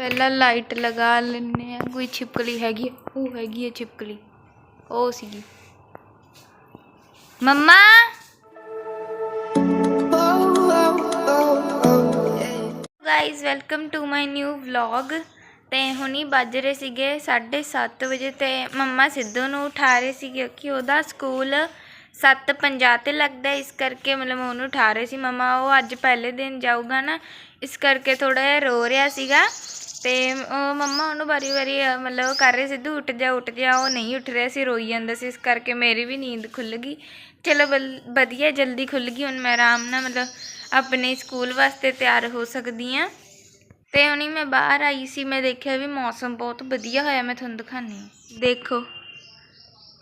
ਪਹਿਲਾਂ ਲਾਈਟ ਲਗਾ ਲੈਨੇ ਆ ਕੋਈ ਛਿਪਕਲੀ ਹੈਗੀ ਉਹ ਹੈਗੀ ਹੈ ਛਿਪਕਲੀ। ਉਹ ਸੀਗੀ। ਮੰਮਾ! Guys welcome to my new vlog ਤੇ ਹੁਣੀ ਵੱਜ ਰਹੇ ਸੀਗੇ 7:30 ਵਜੇ ਤੇ ਮੰਮਾ ਸਿੱਧੂ ਨੂੰ ਉਠਾ ਰਹੇ ਸੀ ਕਿਉਂਕਿ ਉਹਦਾ ਸਕੂਲ 7:50 ਤੇ ਲੱਗਦਾ ਇਸ ਕਰਕੇ ਮਤਲਬ ਉਹਨੂੰ ਉਠਾ ਰਹੇ ਸੀ ਮੰਮਾ। ਉਹ ਅੱਜ ਪਹਿਲੇ ਦਿਨ ਜਾਊਗਾ ਨਾ। ਇਸ ਕਰਕੇ ਥੋੜਾ ਜਿਹਾ ਰੋ ਰਿਹਾ ਸੀਗਾ। ਤੇ ਮੰਮਾ ਉਹਨੂੰ ਵਾਰੀ ਵਾਰੀ ਮਤਲਬ ਕਰ ਰਹੇ ਸਿੱਧੂ ਉੱਠ ਜਾ ਉੱਠ ਜਾ, ਉਹ ਨਹੀਂ ਉੱਠ ਰਿਹਾ ਸੀ, ਰੋਈ ਜਾਂਦਾ ਸੀ, ਇਸ ਕਰਕੇ ਮੇਰੀ ਵੀ ਨੀਂਦ ਖੁੱਲ ਗਈ। ਚਲੋ ਬਲ- ਵਧੀਆ, ਜਲਦੀ ਖੁੱਲ ਗਈ, ਹੁਣ ਮੈਂ ਆਰਾਮ ਨਾਲ ਮਤਲਬ ਆਪਣੇ ਸਕੂਲ ਵਾਸਤੇ ਤਿਆਰ ਹੋ ਸਕਦੀ ਆ ਤੇ ਹੁਣੀ ਮੈਂ ਬਾਹਰ ਆਈ ਸੀ, ਮੈਂ ਦੇਖਿਆ ਵੀ ਮੌਸਮ ਬਹੁਤ ਵਧੀਆ ਹੋਇਆ, ਮੈਂ ਤੁਹਾਨੂੰ ਦਿਖਾਨੀ ਹਾਂ। ਦੇਖੋ,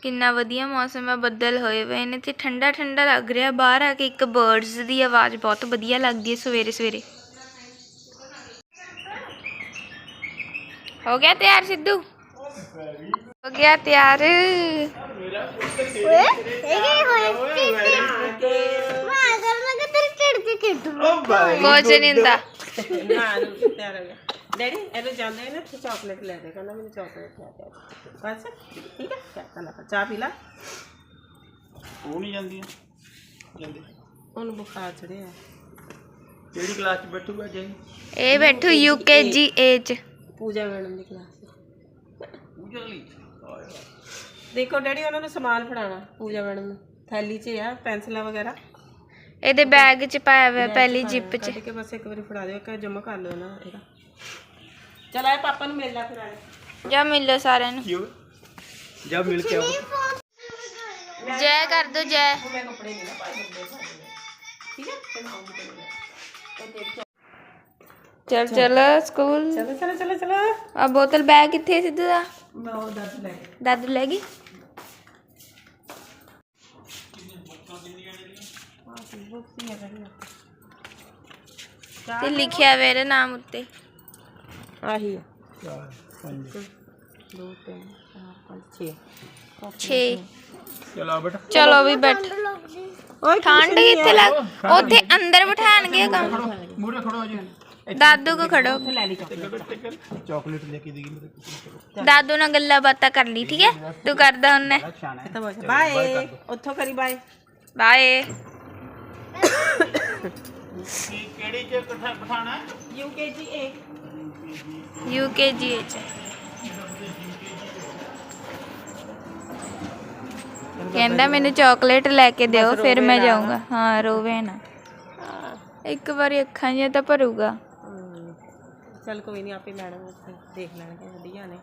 ਕਿੰਨਾ ਵਧੀਆ ਮੌਸਮ ਹੈ ਬੱਦਲ ਹੋਏ ਹੋਏ ਨੇ, ਤੇ ਠੰਡਾ ਠੰਡਾ ਲੱਗ ਰਿਹਾ, ਬਾਹਰ ਆ ਕੇ ਇੱਕ ਬਰਡਸ ਦੀ ਆਵਾਜ਼ ਬਹੁਤ ਵਧੀਆ ਲੱਗਦੀ ਹੈ ਸਵੇਰੇ ਸਵੇਰੇ ਹੋ ਗਿਆ ਤਿਆਰ ਸਿੱਧੂ? ਹੋ ਗਿਆ ਤਿਆਰ। ਕੁਝ ਨਹੀਂ ਹੁੰਦਾ। ਡੈਡੀ ਇਹਨੂੰ ਜਾਂਦੇ ਨੇ ਤੇ ਚਾਕਲੇਟ ਲੈ ਦੇ ਕਹਿੰਦਾ ਮੈਨੂੰ ਚਾਕਲੇਟ ਲੈ ਦੇ। ਬਸ ਠੀਕ ਹੈ? ਫਿਰ? ਚਾਹ ਪੀ ਲਾ। ਉਹ ਨਹੀਂ ਜਾਂਦੇ। ਉਹਨੂੰ ਬੁਖਾਰ ਚੜਿਆ ਕਿਹੜੀ ਕਲਾਸ ਚ ਬੈਠੂਗਾ ਜੀ? ਇਹ ਬੈਠੂ ਯੂਕੇਜੀ ਏਜ ਪੂਜਾ ਮੈਡਮ ਦੀ ਕਲਾਸ ਪੂਜਾ ਲਈ ਦੇਖੋ ਡੈਡੀ ਉਹਨਾਂ ਨੂੰ ਸਮਾਨ ਫੜਾਉਣਾ ਪੂਜਾ ਮੈਡਮ ਨੂੰ। ਥੈਲੀ 'ਚ ਆ ਪੈਨਸਲਾਂ ਵਗੈਰਾ। ਇਹਦੇ ਬੈਗ 'ਚ ਪਾਇਆ ਹੋਇਆ ਪਹਿਲੀ ਜਿੱਪ 'ਚ। ਕੱਢ ਕੇ ਬਸ ਇੱਕ ਵਾਰੀ ਫੜਾ ਦਿਓ ਕਿ ਜਮਾ ਕਰ ਲਓ ਨਾ ਇਹਦਾ। ਚਲ ਆਏ ਪਾਪਾ ਨੂੰ ਮਿਲ ਜਾ ਫਿਰ ਆਲੇ ਜਾ ਮਿਲੋ ਸਾਰਿਆਂ ਨੂੰ। ਕੀ ਹੋ ਗਿਆ ਜਾ ਮਿਲ ਕੇ ਆਓ। ਜੈ ਕਰ ਦੋ ਜੈ। ਮੈਂ ਕੱਪੜੇ ਨਹੀਂ ਪਾਏ ਠੀਕ ਹੈ ਤੇ ਮੈਂ ਆਉਂਗੀ ਨਾਲ ਚਲ ਚਲ। ਸਕੂਲ। ਚਲੋ ਚਲੋ ਚਲੋ ਚਲੋ। ਆ ਬੋਤਲ ਬੈਗ ਕਿੱਥੇ ਹੈ ਸਿੱਧੂ ਦਾ? ਮੈਂ ਉਹ ਦੱਸ ਲੈ ਦਾਦੂ ਲੈ ਗਈ? ਤੇ ਲਿਖਿਆ ਮੇਰੇ ਨਾਮ ਉੱਤੇ। ਆਹੀ ਆ। ਚਾਰ ਪੰਜ 2 3 4 5 6 6 ਚਲ ਆ ਬੇਟਾ ਚਲੋ ਵੀ ਬੈਠ। ਓਏ ਠੰਡ ਕਿੱਥੇ ਲੱਗ ਉੱਥੇ ਅੰਦਰ ਬਿਠਾਣਗੇ ਕੰਮ। ਮੂਰੇ ਖੜੋ ਜੀ ਦਾਦੂ ਕੋ ਖੜੋ। ਲੈ ਲਈ ਚਾਕਲੇਟ ਚਾਕਲੇਟ ਲੈ ਕੇ ਦੇਗੀ ਮੇਰੇ ਕੋਲ ਦਾਦੂ ਨਾਲ ਗੱਲਾਂ ਬਾਤਾਂ ਕਰ ਲਈ ਠੀਕ ਹੈ? ਤੂੰ ਕਰਦਾ ਹੁੰਨਾ ਸ਼ਾਨ ਹੈ। ਬਾਏ ਉੱਥੋਂ ਕਰੀ ਬਾਏ ਬਾਏ ਕਿਹੜੀ ਚ ਇਕੱਠਾ ਬਿਠਾਣਾ ਯੂਕੇਜੀ ਏ ਯੂਕੇਜੀ ਚ। ਕਹਿੰਦਾ ਮੈਨੂੰ ਚਾਕਲੇਟ ਲੈ ਕੇ ਦਿਓ ਫਿਰ ਮੈਂ ਜਾਊਂਗਾ। ਹਾਂ ਰੋਵੇ ਨਾ ਇੱਕ ਵਾਰੀ ਅੱਖਾਂ ਜਿਹੀਆਂ ਤਾਂ ਭਰੂਗਾ। ਚਲ ਕੋਈ ਨਹੀਂ ਆਪੇ ਮੈਡਮ ਉੱਥੇ ਦੇਖ ਲੈਣਗੇ ਵਧੀਆ ਨੇ।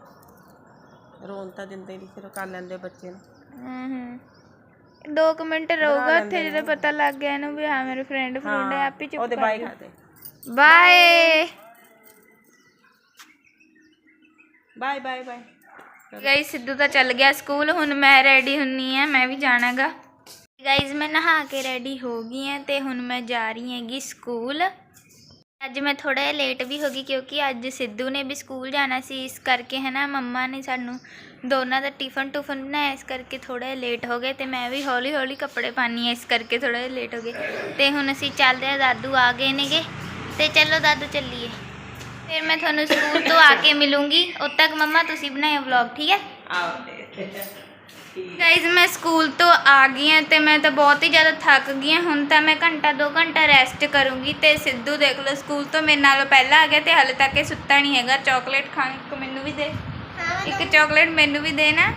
ਰੋਣ ਤਾਂ ਦਿੰਦੇ ਨਹੀਂ ਫਿਰ ਕਰ ਲੈਂਦੇ ਬੱਚੇ ਨੂੰ। ਹੂੰ ਹੂੰ ਦੋ ਕੁ ਮਿੰਟ ਰਹੂਗਾ ਉੱਥੇ ਜਦੋਂ ਪਤਾ ਲੱਗ ਗਿਆ ਇਹਨੂੰ ਵੀ ਹਾਂ ਮੇਰੇ ਫਰੈਂਡ ਫਰੂੰਡ ਹੈ ਆਪੇ ਚੁੱਪ ਉਹਦੇ ਬਾਈ bye bye. Bye bye guys Sidhu ਤਾਂ ਚੱਲ ਗਿਆ ਸਕੂਲ ਹੁਣ ਮੈਂ ਰੈਡੀ ਹੁੰਨੀ ਆ ਮੈਂ ਵੀ ਜਾਣਾਗਾ। ਗਾਈਸ ਮੈਂ ਨਹਾ ਕੇ ਰੈਡੀ ਹੋ ਗਈ ਆ ਤੇ ਹੁਣ ਮੈਂ ਜਾ ਰਹੀ ਹੈਗੀ ਸਕੂਲ। ਅੱਜ ਮੈਂ ਥੋੜਾ ਜਿਹਾ ਲੇਟ ਵੀ ਹੋ ਗਈ ਕਿਉਂਕਿ ਅੱਜ ਸਿੱਧੂ ਨੇ ਵੀ ਸਕੂਲ ਜਾਣਾ ਸੀ, ਇਸ ਕਰਕੇ ਹੈ ਨਾ ਮੰਮਾ ਨੇ ਸਾਨੂੰ ਦੋਨਾਂ ਦਾ ਟਿਫਨ ਟੁਫਨ ਬਣਾਇਆ, ਇਸ ਕਰਕੇ ਥੋੜਾ ਜਿਹਾ ਲੇਟ ਹੋ ਗਏ ਤੇ ਮੈਂ ਵੀ ਹੌਲੀ ਹੌਲੀ ਕੱਪੜੇ ਪਾਣੀ ਆ ਇਸ ਕਰਕੇ ਥੋੜਾ ਜਿਹਾ ਲੇਟ ਹੋ ਗਏ। ਤੇ ਹੁਣ ਅਸੀਂ ਚੱਲਦੇ ਆ ਦਾਦੂ ਆ ਗਏ ਨੇਗੇ। ਤੇ ਚਲੋ ਦਾਦੂ ਚੱਲੀਏ। ਫਿਰ ਮੈਂ ਤੁਹਾਨੂੰ ਸਕੂਲ ਤੋਂ ਆ ਕੇ ਮਿਲੂੰਗੀ। ਉਦ ਤੱਕ ਮੰਮਾ ਤੁਸੀਂ ਬਣਾਇਓ ਵਲੌਗ ਠੀਕ ਹੈ? ਆਓ ਗਾਇਜ਼ ਮੈਂ ਸਕੂਲ ਤੋਂ ਆ ਗਈ ਹਾਂ ਤੇ ਮੈਂ ਤਾਂ ਬਹੁਤ ਹੀ ਜ਼ਿਆਦਾ ਥੱਕ ਗਈ ਹਾਂ। ਹੁਣ ਤਾਂ ਮੈਂ ਘੰਟਾ 2 ਘੰਟਾ ਰੈਸਟ ਕਰੂੰਗੀ ਤੇ ਸਿੱਧੂ ਦੇਖ ਲਓ ਸਕੂਲ ਤੋਂ ਮੇਰੇ ਨਾਲ ਪਹਿਲਾਂ ਆ ਗਿਆ ਤੇ ਹਾਲੇ ਤੱਕ ਇਹ ਸੁੱਤਾ ਨਹੀਂ ਹੈਗਾ। ਚਾਕਲੇਟ ਖਾਣ ਇੱਕ ਮੈਨੂੰ ਵੀ ਦੇ। ਇੱਕ ਚਾਕਲੇਟ ਮੈਨੂੰ ਵੀ ਦੇ ਨਾ।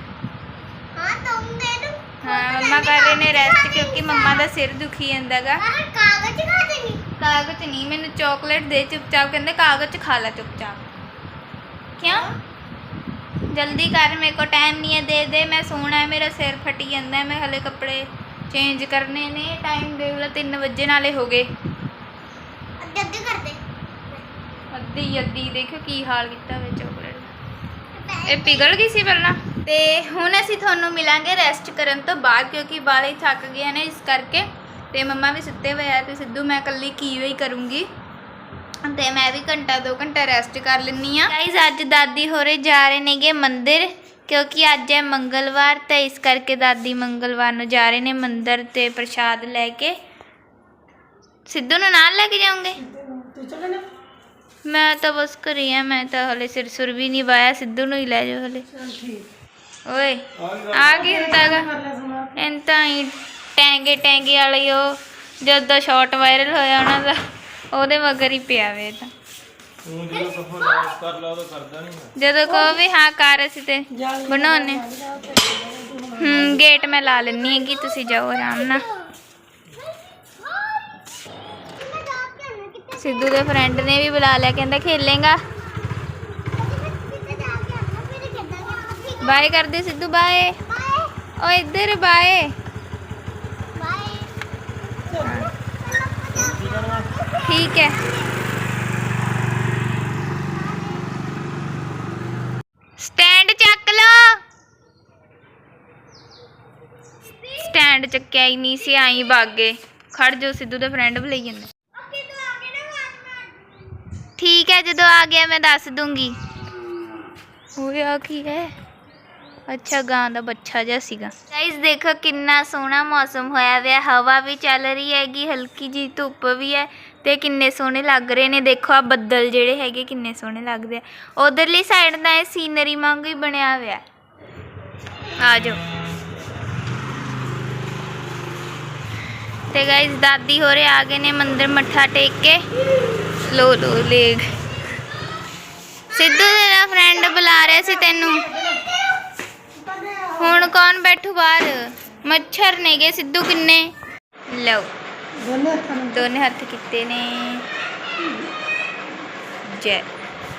ਹਾਂ ਤੂੰ ਦੇ ਦੂੰ। ਹਾਂ ਮੰਮਾ ਕਰ ਰਹੇ ਨੇ ਰੈਸਟ ਕਿਉਂਕਿ ਮੰਮਾ ਦਾ ਸਿਰ। ਦੁਖੀ ਜਾਂਦਾਗਾ। ਕਾਗਜ਼ ਖਾ ਦੇਣੀ। ਕਾਗਜ਼ ਨਹੀਂ ਮੈਨੂੰ ਚਾਕਲੇਟ ਦੇ ਚੁੱਪਚਾਪ ਕਹਿੰਦੇ ਕਾਗਜ਼ ਖਾ ਲੈ ਚੁੱਪਚਾਪ। ਕਿਉਂ? ਜਲਦੀ ਕਰ ਮੇਰੇ ਕੋ ਟਾਈਮ ਨਹੀਂ ਹੈ ਦੇ ਦੇ ਮੈਂ ਸੋਣਾ ਹੈ ਮੇਰਾ ਸਿਰ ਫਟੀ ਜਾਂਦਾ ਮੈਂ ਹਲੇ ਕੱਪੜੇ ਚੇਂਜ ਕਰਨੇ ਨੇ ਟਾਈਮ ਦੇ ਲਓ 3 ਵਜੇ ਨਾਲੇ ਹੋ ਗਏ। ਅੱਧੇ ਅੱਧੇ ਕਰਦੇ ਅੱਧੀ ਅੱਧੀ ਦੇਖੋ ਕੀ ਹਾਲ ਕੀਤਾ ਵਿੱਚ ਚੋਕਲੇਟ ਇਹ ਪਿਗਲ ਗਈ ਸੀ ਪਹਿਲਾਂ? ਤੇ ਹੁਣ ਅਸੀਂ ਤੁਹਾਨੂੰ ਮਿਲਾਂਗੇ ਰੈਸਟ ਕਰਨ ਤੋਂ ਬਾਅਦ ਕਿਉਂਕਿ ਵਾਲੇ ਥੱਕ ਗਏ ਨੇ ਇਸ ਕਰਕੇ। ਤੇ ਮੰਮਾ ਵੀ ਸੁੱਤੇ ਹੋਏ ਆ ਤੇ ਸਿੱਧੂ ਮੈਂ ਇਕੱਲੀ ਕੀ ਹੋਈ ਕਰੂੰਗੀ। ਤੇ ਮੈਂ ਵੀ ਘੰਟਾ ਦੋ ਘੰਟਾ ਰੈਸਟ ਕਰ ਲੈਣੀ ਆ ਗਾਇਜ਼ ਅੱਜ ਦਾਦੀ ਹੋਰੇ ਜਾ ਰਹੇ ਨੇਗੇ ਮੰਦਿਰ ਕਿਉਂਕਿ ਅੱਜ ਹੈ ਮੰਗਲਵਾਰ ਤਾਂ ਇਸ ਕਰਕੇ ਦਾਦੀ ਮੰਗਲਵਾਰ ਨੂੰ ਜਾ ਰਹੇ ਨੇ ਮੰਦਿਰ ਤੇ ਪ੍ਰਸ਼ਾਦ ਲੈ ਕੇ। ਸਿੱਧੂ ਨੂੰ ਨਾਲ ਲੈ ਕੇ ਨਾ। ਮੈਂ ਤਾਂ ਬਸ ਘਰੇ ਆ ਮੈਂ ਤਾਂ ਹਲੇ ਸਿਰ ਸੁਰ ਵੀ ਨਹੀਂ ਵਾਇਆ ਸਿੱਧੂ ਨੂੰ ਹੀ ਲੈ ਜਾਓ ਹਲੇ। ਓਏ ਆ ਕੀ ਹੁੰਦਾ ਗਾ? ਐਂ ਤਾਂ ਹੀ ਟੈਂਗੇ ਟੈਂਗੇ ਵਾਲੀ ਉਹ ਜਦ ਦਾ ਸ਼ਾਰਟ ਵਾਇਰਲ ਹੋਇਆ ਉਹਨਾਂ ਦਾ। ਉਹਦੇ ਮਗਰ ਹੀ ਪਿਆ ਵੇ ਇਹ ਤਾਂ। ਤੂੰ ਜਦੋਂ ਪਰਫਾਰਮੈਂਸ ਕਰ ਲਾ ਉਦੋਂ ਕਰਦਾ ਨਹੀਂ ਜਦੋਂ ਕਹੋ ਵੀ ਹਾਂ ਕਰ ਅਸੀਂ ਤੇ ਬਣਾਉਣੇ ਹੂੰ। ਗੇਟ ਮੈਂ ਲਾ ਲੈਣੀ ਹੈਗੀ ਤੁਸੀਂ ਜਾਓ ਆਰਾਮ ਨਾਲ। ਸਿੱਧੂ ਦੇ ਫਰੈਂਡ ਨੇ ਵੀ ਬੁਲਾ ਲਿਆ ਕਹਿੰਦਾ ਖੇਲੇਗਾ। ਬਾਏ ਕਰਦੇ ਸਿੱਧੂ ਬਾਏ ਬਾਏ ਓ ਇੱਧਰ ਬਾਏ ਬਾਏ ਠੀਕ ਹੈ ਸਟੈਂਡ ਚੱਕ ਲਓ ਸਟੈਂਡ ਚੱਕਿਆ ਹੀ ਨਹੀਂ ਸੀ ਆਈ ਬਾਗੇ ਖੜ ਜੋ ਸਿੱਧੂ ਦੇ ਫਰੈਂਡ ਬੁਲਾਈ ਜਾਂਦਾ ਓਕੇ ਤੂੰ ਆ ਕੇ ਨਾ ਆਵਾਜ਼ ਮਾਰ ਠੀਕ ਹੈ ਜਦੋਂ ਆ ਗਿਆ ਮੈਂ ਦੱਸ ਦੂੰਗੀ ਓਏ ਆ ਕੀ ਹੈ ਅੱਛਾ ਗਾਂ ਦਾ ਬੱਚਾ ਜਿਹਾ ਸੀਗਾ ਗਾਇਸ ਦੇਖੋ ਕਿੰਨਾ ਸੋਹਣਾ ਮੌਸਮ ਹੋਇਆ ਵਿਆ ਹਵਾ ਵੀ ਚੱਲ ਰਹੀ ਹੈਗੀ ਹਲਕੀ ਜੀ ਧੁੱਪ ਵੀ ਹੈ ਤੇ ਕਿੰਨੇ ਸੋਹਣੇ ਲੱਗ ਰਹੇ ਨੇ। ਦੇਖੋ ਆ ਬੱਦਲ ਜਿਹੜੇ ਹੈਗੇ ਕਿੰਨੇ ਸੋਹਣੇ ਲੱਗਦੇ ਆ। ਉਧਰਲੀ ਸਾਈਡ ਦਾ ਇਹ ਸੀਨਰੀ ਵਾਂਗ ਹੀ ਬਣਿਆ ਹੋਇਆ। ਆ ਜਾਓ। ਤੇ ਗਾਇਸ ਦਾਦੀ ਹੋਰੇ ਆ ਗਏ ਨੇ ਮੰਦਿਰ ਮੱਥਾ ਟੇਕ ਕੇ। ਲੋ ਲੋ ਲੇਗ ਸਿੱਧੂ ਤੇਰਾ ਫਰੈਂਡ ਬੁਲਾ ਰਿਹਾ ਸੀ ਤੈਨੂੰ। ਹੁਣ ਕੌਣ ਬੈਠੂ ਬਾਹਰ? ਮੱਛਰ ਨੇਗੇ ਸਿੱਧੂ ਕਿੰਨੇ? ਲਓ। ਦੋਨੇ ਹੱਥ ਕੀਤੇ। ਨੇ। ਜੈ।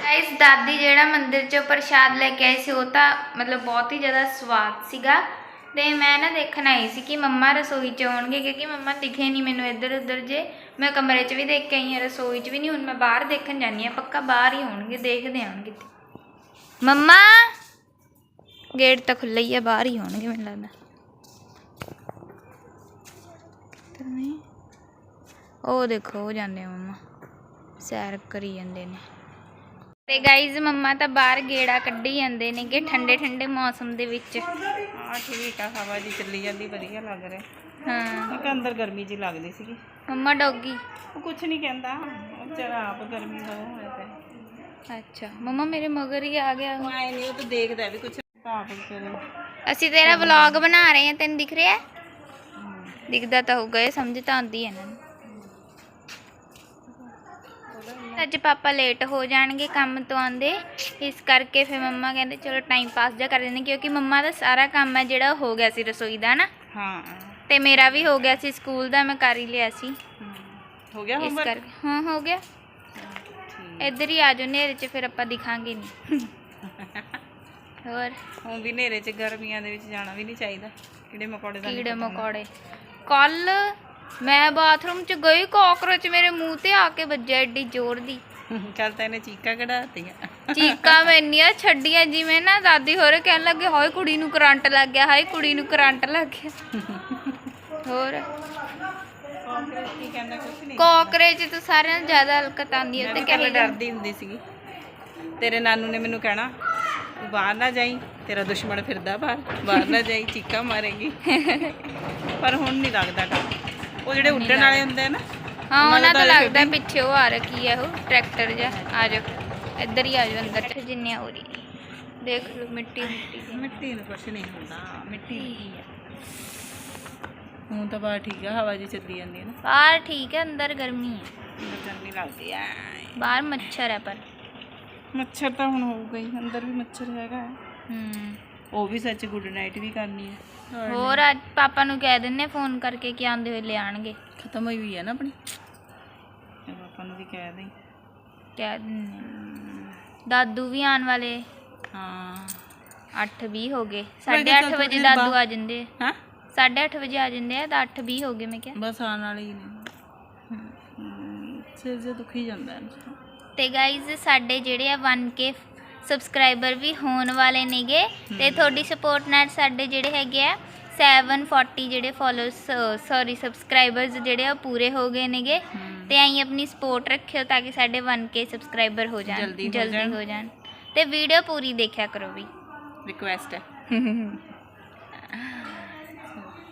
ਗਾਇਸ ਦਾਦੀ ਜਿਹੜਾ ਮੰਦਿਰ ਚੋਂ ਪ੍ਰਸ਼ਾਦ ਲੈ ਕੇ ਆਈ ਸੀ ਉਹ ਤਾਂ ਮਤਲਬ ਬਹੁਤ ਹੀ ਜ਼ਿਆਦਾ ਸਵਾਦ ਸੀਗਾ। ਤੇ ਮੈਂ ਨਾ ਦੇਖਣ ਆਈ ਸੀ ਕਿ ਮੰਮਾ ਰਸੋਈ ਚ ਆਉਣਗੇ ਕਿਉਂਕਿ ਮੰਮਾ ਦਿਖੇ ਨਹੀਂ ਮੈਨੂੰ ਇੱਧਰ ਉੱਧਰ ਜੇ। ਮੈਂ ਕਮਰੇ 'ਚ ਵੀ ਦੇਖ ਕੇ ਆਈ ਹਾਂ ਰਸੋਈ 'ਚ ਵੀ ਨਹੀਂ। ਹੁਣ ਮੈਂ ਬਾਹਰ ਦੇਖਣ ਜਾਨੀ ਆ ਪੱਕਾ ਬਾਹਰ ਹੀ ਹੋਣਗੇ ਦੇਖਦੇ ਆਉਣਗੇ ਮੰਮਾ! ਗੇਟ ਤਾਂ ਖੁੱਲ੍ਹਾ ਹੀ ਆ ਬਾਹਰ ਹੀ ਹੋਣਗੇ ਮੈਨੂੰ ਲੱਗਦਾ। ਕਿੱਧਰ ਨੇ ਉਹ ਦੇਖੋ ਉਹ ਜਾਂਦੇ ਆ ਮੰਮਾ। ਸੈਰ ਕਰੀ ਜਾਂਦੇ ਨੇ। ਤੇ ਗਾਈਜ਼ ਮੰਮਾ ਤਾਂ ਬਾਹਰ ਗੇੜਾ ਕੱਢੀ ਜਾਂਦੇ ਨੇ ਕਿ ਠੰਡੇ ਠੰਡੇ ਮੌਸਮ ਦੇ ਵਿੱਚ। ਹਾਂ ਠੀਕ ਆ ਹਵਾ ਜੀ ਚੱਲੀ ਜਾਂਦੀ ਵਧੀਆ ਲੱਗ ਰਿਹਾ। ਹਾਂ। ਇੱਕ ਅੰਦਰ ਗਰਮੀ ਜੀ ਲੱਗਦੀ ਸੀਗੀ। Mumma doggy? ਉਹ ਕੁਝ ਨਹੀਂ ਕਹਿੰਦਾ। ਉਹ ਵਿਚਾਰਾ ਆਪ ਗਰਮੀ ਦਾ ਉਹ ਹੋਇਆ ਪਿਆ। ਅੱਛਾ ਮੰਮਾ ਮੇਰੇ ਮਗਰ ਹੀ ਆ ਗਿਆ ਉਹ। ਆਏ ਨਹੀਂ ਉਹ ਤਾਂ ਦੇਖਦਾ ਵੀ ਕੁਝ ਆਪ ਵਿਚਾਰੇ। ਅਸੀਂ ਤੇਰਾ ਵਲੌਗ ਬਣਾ ਰਹੇ ਹਾਂ ਤੈਨੂੰ ਦਿਖ ਰਿਹਾ? ਹੈ? ਦਿਖਦਾ ਤਾਂ ਹੋਊਗਾ ਇਹ ਸਮਝ ਤਾਂ ਆਉਂਦੀ ਹੈ ਇਹਨਾਂ ਨੂੰ। ਅੱਜ ਪਾਪਾ ਲੇਟ ਹੋ ਜਾਣਗੇ ਕੰਮ ਤੋਂ ਆਂਦੇ ਇਸ ਕਰਕੇ ਫਿਰ ਮੰਮਾ ਕਹਿੰਦੇ ਚਲੋ ਟਾਈਮ ਪਾਸ ਜਾ ਕਰ ਲੈਂਦੇ ਕਿਉਂਕਿ ਮੰਮਾ ਦਾ ਸਾਰਾ ਕੰਮ ਹੈ ਜਿਹੜਾ ਹੋ ਗਿਆ ਸੀ ਰਸੋਈ ਦਾ ਨਾ ਹਾਂ। ਤੇ ਮੇਰਾ ਵੀ ਹੋ ਗਿਆ ਸੀ ਸਕੂਲ ਦਾ ਮੈਂ ਕਰ ਹੀ ਲਿਆ ਸੀ। ਹੋ ਗਿਆ ਇਸ ਹੋਮਵਰਕ ਕਰਕੇ ਹਾਂ ਹੋ ਗਿਆ। ਇੱਧਰ ਹੀ ਆ ਜਾਓ ਨੇਰੇ 'ਚ ਫਿਰ ਆਪਾਂ ਦਿਖਾਂਗੇ ਨਹੀਂ ਹੋਰ? ਹੁਣ ਵੀ ਹਨੇਰੇ 'ਚ ਗਰਮੀਆਂ ਦੇ ਵਿੱਚ ਜਾਣਾ ਵੀ ਨਹੀਂ ਚਾਹੀਦਾ। ਕੀੜੇ ਮਕੌੜੇ ਦਾ ਕੀੜੇ। ਮਕੌੜੇ। ਕੱਲ ਮੈਂ ਬਾਥਰੂਮ 'ਚ ਗਈ ਕਾਕਰੋਚ ਮੇਰੇ ਮੂੰਹ ਤੇ ਆ ਕੇ ਵੱਜਿਆ ਏਡੀ ਜ਼ੋਰ ਦੀ। ਕੱਲ ਤਾਂ ਇਹਨੇ ਚੀਕਾਂ ਕਢਾਤੀਆਂ। ਚੀਕਾਂ ਮੈਂ ਇੰਨੀਆਂ ਛੱਡੀਆਂ ਜਿਵੇਂ ਨਾ ਦਾਦੀ ਹੋਰੇ ਕਹਿਣ ਲੱਗੇ ਹਾਏ ਕੁੜੀ ਨੂੰ ਕਰੰਟ ਲੱਗ ਗਿਆ ਹਾਏ ਕੁੜੀ ਨੂੰ ਕਰੰਟ ਲੱਗ ਗਿਆ। ਹੋਰ? ਕਾਂਗਰਸ ਕੀ ਕਹਿੰਦਾ ਕੁਝ ਨਹੀਂ। ਕਾਕਰੋਚ ਤਾਂ ਸਾਰਿਆਂ ਨਾਲੋਂ ਜ਼ਿਆਦਾ ਹਲਕਤ ਆਉਂਦੀ ਹੈ ਤੇ ਕਹਿੰਦੇ ਡਰਦੀ ਹੁੰਦੀ ਸੀਗੀ। ਤੇਰੇ ਨਾਨੂ ਨੇ ਮੈਨੂੰ ਕਹਿਣਾ ਬਾਹਰ ਨਾ ਜਾਈ ਤੇਰਾ ਦੁਸ਼ਮਣ ਫਿਰਦਾ ਬਾਹਰ ਬਾਹਰ ਨਾ ਜਾਈ ਚੀਕਾਂ ਮਾਰੇਗੀ। ਪਰ ਹੁਣ ਨਹੀਂ ਲੱਗਦਾ ਗਾ ਉਹ ਜਿਹੜੇ ਉੱਡਣ ਵਾਲੇ ਹੁੰਦੇ ਆ ਨਾ ਹਾਂ ਉਹਨਾਂ ਤਾਂ ਲੱਗਦਾ ਪਿੱਛੇ ਉਹ ਆ ਰੱਖੀ ਹੈ ਉਹ? ਟਰੈਕਟਰ ਜਿਹਾ ਆ ਜਾਓ। ਇੱਧਰ ਹੀ ਆ ਜਾਓ ਅੰਦਰ ਜਿੰਨੀਆਂ ਹੋ ਰਹੀ ਦੇਖ ਲਓ ਮਿੱਟੀ ਮਿੱਟੀ ਦੀ। ਮਿੱਟੀ ਨੂੰ ਕੁਛ ਨਹੀਂ ਹੁੰਦਾ ਮਿੱਟੀ ਹੈ। ਹੁਣ ਤਾਂ ਬਾਹਰ ਠੀਕ ਆ ਹਵਾ ਜੀ ਚੱਲੀ ਜਾਂਦੀ ਹੈ ਨਾ। ਬਾਹਰ ਠੀਕ ਹੈ ਅੰਦਰ ਗਰਮੀ ਹੈ ਅੰਦਰ ਗਰਮੀ ਲੱਗਦੀ ਆ। ਬਾਹਰ ਮੱਛਰ ਹੈ ਪਰ। ਮੱਛਰ ਤਾਂ ਹੁਣ ਹੋਊਗਾ ਹੀ ਅੰਦਰ ਵੀ ਮੱਛਰ ਹੈਗਾ। ਹੂੰ। ਉਹ ਵੀ ਸੱਚ ਗੁੱਡ ਨਾਈਟ ਵੀ ਕਰਨੀ ਹੈ ਹੋਰ ਅੱਜ ਪਾਪਾ ਨੂੰ ਕਹਿ ਦਿੰਨੇ ਫੋਨ ਕਰਕੇ ਕਿ ਆਉਂਦੇ ਹੋਏ ਲੈ ਆਣਗੇ ਖਤਮ ਹੋਈ ਵੀ ਹੈ ਨਾ ਆਪਣੀ? ਪਾਪਾ ਨੂੰ ਵੀ ਕਹਿ ਦੇ ਕਹਿ ਦਿੰਨੇ ਦਾਦੂ ਵੀ ਆਉਣ ਵਾਲੇ। ਹਾਂ। 8:20 ਹੋ ਗਏ। ਮੈਂ ਕਿਹਾ 8:30 ਚੱਲ ਵਜੇ ਦਾਦੂ ਆ ਜਾਂਦੇ ਹਾਂ? 8:30 ਵਜੇ ਆ ਜਾਂਦੇ ਆ ਤਾਂ 8:20 ਹੋ ਗਏ ਮੈਂ ਕਿਹਾ। ਬਸ ਆਉਣ ਵਾਲੇ ਹੀ ਨੇ। ਸਿਰ ਜੇ ਦੁਖੀ ਜਾਂਦਾ ਹੈ ਤੇ ਗਾਈਜ਼ ਸਾਡੇ ਜਿਹੜੇ ਆ 1k ਸਬਸਕ੍ਰਾਈਬਰ ਵੀ ਹੋਣ ਵਾਲੇ ਨੇਗੇ ਤੇ ਤੁਹਾਡੀ ਸਪੋਰਟ ਨਾਲ ਸਾਡੇ ਜਿਹੜੇ ਹੈਗੇ ਆ 740 ਜਿਹੜੇ ਫੋਲੋਅਰਸ ਸੌਰੀ ਸਬਸਕ੍ਰਾਈਬਰਸ ਜਿਹੜੇ ਆ ਪੂਰੇ ਹੋ ਗਏ ਨੇਗੇ। ਤੇ ਐਂ ਆਪਣੀ ਸਪੋਰਟ ਰੱਖਿਓ ਤਾਂ ਕਿ ਸਾਡੇ 1k ਸਬਸਕ੍ਰਾਈਬਰ ਹੋ ਜਾਣ ਜਲਦੀ ਹੋ ਜਾਣ। ਹੋ ਜਾਣ। ਤੇ ਵੀਡੀਓ ਪੂਰੀ ਦੇਖਿਆ ਕਰੋ ਵੀ। ਰਿਕੁਐਸਟ ਹੈ।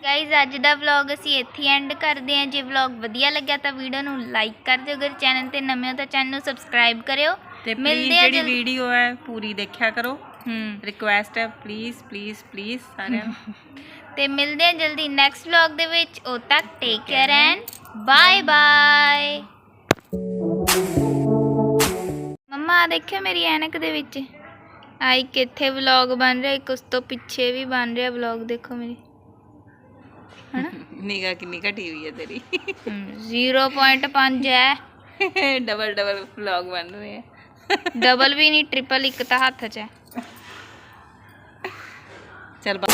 ਗਾਇਜ਼ ਅੱਜ ਦਾ ਵਲੌਗ ਅਸੀਂ ਇੱਥੇ ਐਂਡ ਕਰਦੇ ਹਾਂ। ਜੇ ਵਲੌਗ ਵਧੀਆ ਲੱਗਿਆ ਤਾਂ ਵੀਡੀਓ ਨੂੰ ਲਾਈਕ ਕਰ ਦਿਓ। ਅਗਰ ਚੈਨਲ ਤੇ ਨਵੇਂ ਹੋ ਤਾਂ ਚੈਨਲ ਨੂੰ ਸਬਸਕ੍ਰਾਈਬ ਕਰਿਓ। ਤੇ ਪਲੀਜ਼ ਮਿਲਦੇ ਆ ਜਿਹੜੀ ਜਲ- ਵੀਡੀਓ ਹੈ ਪੂਰੀ ਦੇਖਿਆ ਕਰੋ। ਹੂੰ। ਰਿਕੁਐਸਟ ਹੈ ਪਲੀਜ਼ ਪਲੀਜ਼ ਪਲੀਜ਼ ਸਾਰਿਆਂ ਨੂੰ। ਤੇ ਮਿਲਦੇ ਹਾਂ ਜਲਦੀ ਨੈਕਸਟ ਵਲੌਗ ਦੇ ਵਿੱਚ। ਉਦ ਤੱਕ take care and bye bye ਮੰਮਾ ਆਹ ਦੇਖਿਓ ਮੇਰੀ ਐਨਕ ਦੇ ਵਿੱਚ। ਆਈ ਕਿੱਥੇ ਵਲੌਗ ਬਣ ਰਿਹਾ ਇੱਕ ਉਸ ਤੋਂ ਪਿੱਛੇ ਵੀ ਬਣ ਰਿਹਾ ਵਲੌਗ ਦੇਖੋ ਮੇਰੀ। ਨਿਗਾ ਕਿੰਨੀ ਘਟੀ ਹੋਈ ਹੈ ਤੇਰੀ। ਹਮ, 0.5 ਹੈ। ਡਬਲ ਡਬਲ ਵਲੌਗ ਬਣ ਰਹੇ ਹੈ। ਡਬਲ ਵੀ ਨਹੀਂ ਟ੍ਰਿਪਲ ਇੱਕ ਤਾਂ ਹੱਥ 'ਚ ਹੈ। ਚਲ ਬਾ